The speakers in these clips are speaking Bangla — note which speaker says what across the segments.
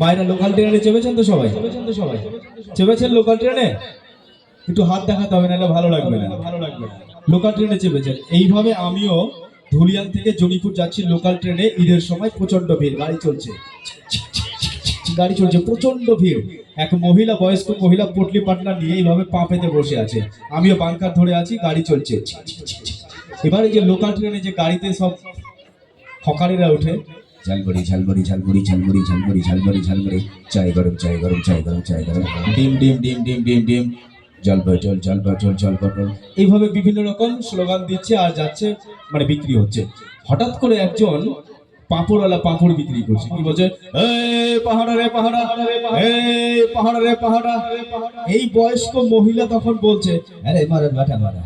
Speaker 1: মায়েরা লোকাল ট্রেনে চেপেছেন তো সবাই? সবাই চেপেছেন লোকাল ট্রেনে একটু হাত দেখাতে হবে, নাহলে ভালো লাগবে না। ভালো লাগবে লোকাল ট্রেনে চেপেছেন। এইভাবে আমিও ধুলিয়ান থেকে জনিপুর যাচ্ছি লোকাল ট্রেনে ঈদের সময় প্রচণ্ড ভিড়, গাড়ি চলছে। গাড়ি চলছে প্রচণ্ড ভিড়। এক মহিলা, বয়স্ক মহিলা পটলি পাটনা নিয়ে এইভাবে পা পেতে বসে আছে। আমিও বাংকার ধরে আছি, গাড়ি চলছে। এবারে যে লোকাল ট্রেনে যে গাড়িতে সব হকারেরা ওঠে ঝালমুড়ি ঝালমুড়ি ঝালমুড়ি ঝালমুড়ি ঝালমুড়ি ঝালমুড়ি ঝালমুড়ি। চাই গরম চাই গরম চাই গরম চাই গরম। ডিম ডিম ডিম ডিম ডিম ডিম। জল বটল জল বটল জল বটল এইভাবে বিভিন্ন রকম স্লোগান দিচ্ছে আর যাচ্ছে মানে বিক্রি হচ্ছে। হঠাৎ করে একজন পাঁপড়ওয়ালা পাঁপড় বিক্রি করছে। কি বলছে? এই পাহাড়া এই পাহাড়া এই বয়স্ক মহিলা তখন বলছে, আরে মারার বেটা মারা,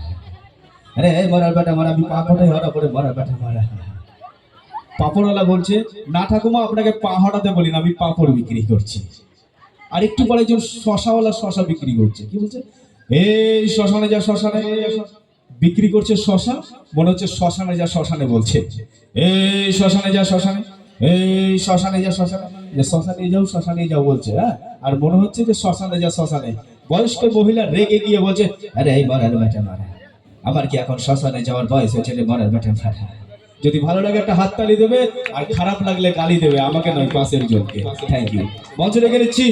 Speaker 1: আরে মরার বেটা মারা, আমি পাঁপড়ে হরা করে মরার বেটা মারা। পাঁপড়ওয়ালা বলছে, না ঠাকুমা, আপনাকে পা হটাতে বলি না, আমি পাঁপড় বিক্রি করছি। আর একটু পরে একজন শশাওয়ালা শশা বিক্রি করছে। কি বলছে? এই শ্মশানে যা শ্মশানে, বিক্রি করছে শশা, মনে হচ্ছে শ্মশানে যা শ্মশানে বলছে। এই শ্মশানে যা শ্মশানে, এই শ্মশানে যা শ্মশানে শ্মশানে যাও শ্মশানে যাও বলছে হ্যাঁ? আর মনে হচ্ছে যে শ্মশানে যা শ্মশানে। বয়স্ক মহিলা রেগে গিয়ে বলছে, আরে এই মরার বেটা মারা, আমার কি এখন শ্মশানে যাওয়ার বয়স হয়েছে মরার বেটা মারা? যদি ভালো লাগে একটা হাত হাততালি দেবে, আর খারাপ লাগলে গালি দেবে, আমাকে নয়, পাশের জনকে। থ্যাংক ইউ মঞ্চ রেখে নিচ্ছি।